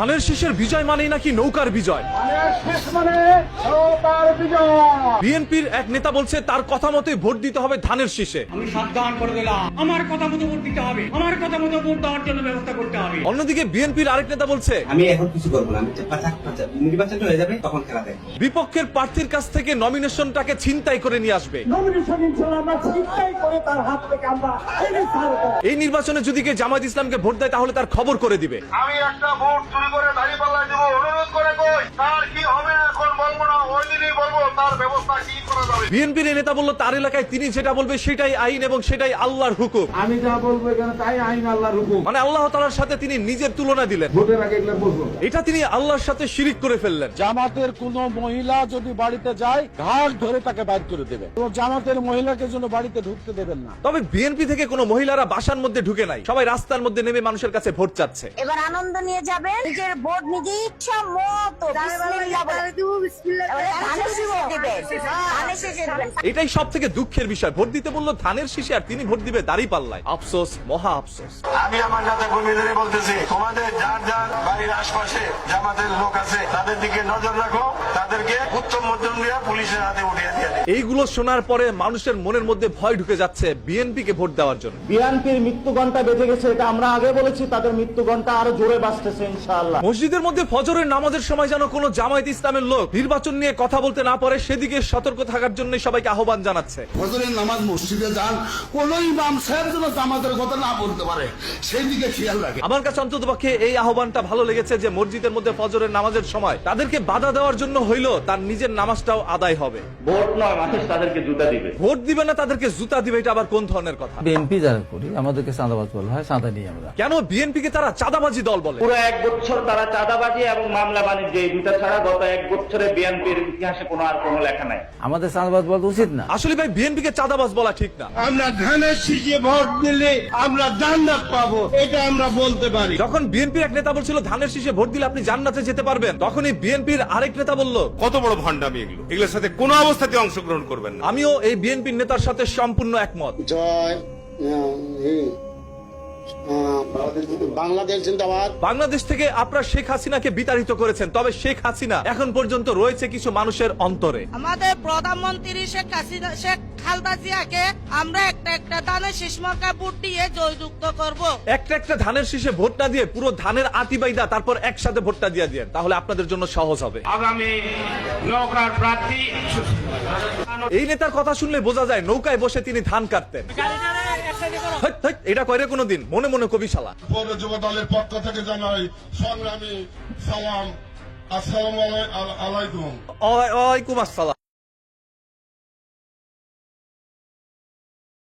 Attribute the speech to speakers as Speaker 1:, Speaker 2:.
Speaker 1: ধানের শীষের বিজয় মানেই নাকি নৌকার বিজয়।
Speaker 2: শেষ মানে নৌকার বিজয়।
Speaker 1: বিএনপির এক নেতা বলছে তার কথা মতে ভোট দিতে হবে ধানের শীষে।
Speaker 3: আমি সাবধান করে দিলাম। আমার কথা মতো ভোট দিতে হবে। আমার কথা মতো ভোট দেওয়ার জন্য ব্যবস্থা করতে হবে।
Speaker 1: অন্যদিকে বিএনপির আরেক নেতা বলছে
Speaker 4: আমি এখন কিছু করব না। আমি পাচাক পাচাক হয়ে যাবে তখন খেলা দেখব।
Speaker 1: বিপক্ষের প্রার্থীর কাছ থেকে নমিনেশনটাকে ছিনতাই করে নিয়ে আসবে।
Speaker 2: নমিনেশন ইনশাল্লাহ আমরা চিন্তাই করে তার হাত থেকে আমরা
Speaker 1: এই নির্বাচনে যদি কে জামায়াত ইসলামকে ভোট দেয় তাহলে তার খবর করে দিবে।
Speaker 5: আমি একটা ভোট চুরি করে দাঁড়িয়ে পাল্লা দেবো অনুরোধ করে কই তার কি হবে এখন বলব না ওই দিনই বলব যাবে
Speaker 1: বিএনপির এই নেতা বলল তার এলাকায় তিনি যেটা বলবে সেটাই আইন এবং সেটাই আল্লাহর হুকুম।
Speaker 6: আমি যা বলব এখানে তাই আইন আল্লাহর হুকুম।
Speaker 1: মানে আল্লাহ তালার সাথে তিনি নিজের তুলনা দিলেন।
Speaker 6: ভোটের আগে এগুলো বলব।
Speaker 1: এটা তিনি আল্লাহর সাথে শিরিক করে ফেললেন।
Speaker 6: জামাতের কোন মহিলা যদি বাড়িতে যায় ঘাট ধরে তাকে বাইর করে দেবে জামাতের মহিলাকে জন্য বাড়িতে ঢুকতে দেবেন না।
Speaker 1: তবে বিএনপি থেকে কোনো মহিলারা বাসার মধ্যে ঢুকে নাই। সবাই রাস্তার মধ্যে নেমে মানুষের কাছে ভোট চাচ্ছে।
Speaker 7: এবার আনন্দ নিয়ে যাবেন নিজের ভোট নিজে ইচ্ছা মতো। বিসমিল্লাহ বলে। এবারে ধানের শীষে।
Speaker 1: এটাই সব থেকে দুঃখের বিষয়। ভোট দিতে বলল ধানের শীষে আর তিনি ভোট দিবে দাঁড়ি পাল্লায় আফসোস মহা আফসোস।
Speaker 5: আমি আমার যাতে কর্মীদের বলতেছি তোমাদের যার যার বাড়ির আশপাশে জামাতের লোক আছে তাদের দিকে নজর রাখো তাদেরকে উত্তম মধ্যম দিয়ে পুলিশের হাতে উঠিয়ে দিয়ে
Speaker 1: এইগুলো শোনার পরে মানুষের মনের মধ্যে ভয় ঢুকে যাচ্ছে বিএনপি কে ভোট দেওয়ার জন্য।
Speaker 6: বিএনপির মৃত্যু ঘণ্টা বেঁচে গেছে এটা আমরা আগে বলেছি তাদের মৃত্যু ঘণ্টা আরও জোরে বাঁচতেছে ইনশাআল্লাহ।
Speaker 1: মসজিদের মধ্যে ফজরের নামাজের সময় যেন কোনো জামায়াত ইসলামের লোক নির্বাচন নিয়ে কথা বলতে না পারে সেদিকে সতর্ক থাকার জন্য সবাইকে আহ্বান জানাচ্ছে।
Speaker 8: ফজরের নামাজ মসজিদে যান কোন ইমাম সাহেব যেন জামাতের কথা না বলতে পারে সেই দিকে খেয়াল রাখে।
Speaker 1: আমার কাছে অন্তত পক্ষে এই আহ্বানটা ভালো লেগেছে যে মসজিদের মধ্যে ফজরের নামাজের সময় তাদেরকে বাধা দেওয়ার জন্য হইল তার নিজের নামাজটাও আদায় হবে।
Speaker 9: ভোট নয় মানুষ তাদেরকে জুতা দিবে।
Speaker 1: ভোট দিবে না তাদেরকে জুতা দিবে এটা আবার কোন ধরনের কথা?
Speaker 10: বিএনপি যারা করি আমাদেরকে চাঁদাবাজ বলা হয় চাঁদা নিই আমরা।
Speaker 1: কেন বিএনপি কে তারা চাঁদাবাজি দল বলে?
Speaker 9: পুরো এক বছর তারা চাঁদাবাজি এবং মামলা বাণিজ্য এই দুটা ছাড়া গত এক বছরে বিএনপির ইতিহাসে কোনো আর কোনো লেখা নাই।
Speaker 10: আমাদের চাঁদাবাজ বলতে উচিত না।
Speaker 1: আসলে ভাই বিএনপি কে চাঁদাবাজ বলা ঠিক না।
Speaker 8: আমরা ধানের শীষে ভোট দিলে আমরা জান্নাত পাবো এটা আমরা বলতে পারি।
Speaker 1: যখন বিএনপির এক নেতা বলছিল ধানের শীষে ভোট দিলে আপনি জান্নাতে যেতে পারবেন তখনই বিএনপির আরেক নেতা বলল
Speaker 11: কত বড় ভণ্ডামি এগুলো। এগুলোর সাথে কোনো অবস্থাতে অংশগ্রহণ করবেন না।
Speaker 1: আমিও এই বিএনপির নেতার সাথে সম্পূর্ণ একমত।
Speaker 8: জয় বাংলাদেশ জিন্দাবাদ।
Speaker 1: বাংলাদেশ থেকে আপনার শেখ হাসিনাকে বিতাড়িত করেছেন তবে শেখ হাসিনা এখন পর্যন্ত রয়েছে কিছু মানুষের অন্তরে।
Speaker 7: আমাদের প্রধানমন্ত্রী শেখ হাসিনা শেখ খালদা জিয়াকে আমরা একটা একটা দানে শেষ মার্কা ভোট দিয়ে জয়যুক্ত করব।
Speaker 1: একটা একটা ধানের শীষে ভোট না দিয়ে পুরো ধানের আতি বাইদা তারপর একসাথে ভোটটা দিয়ে দিয়ে তাহলে আপনাদের জন্য সহজ হবে।
Speaker 3: আগামী নৌকার প্রার্থী
Speaker 1: এই নেতার কথা শুনলে বোঝা যায় নৌকায় বসে তিনি ধান কাটতেন। এটা কয়রে কোনোদিন মনে মনে কবি
Speaker 8: সালা যুব দলের পক্ষ থেকে জানাই সংগ্রামী সালাম আসসালাম আলাই- আলাইকুম।
Speaker 1: ওয়ালাইকুম আসসালাম।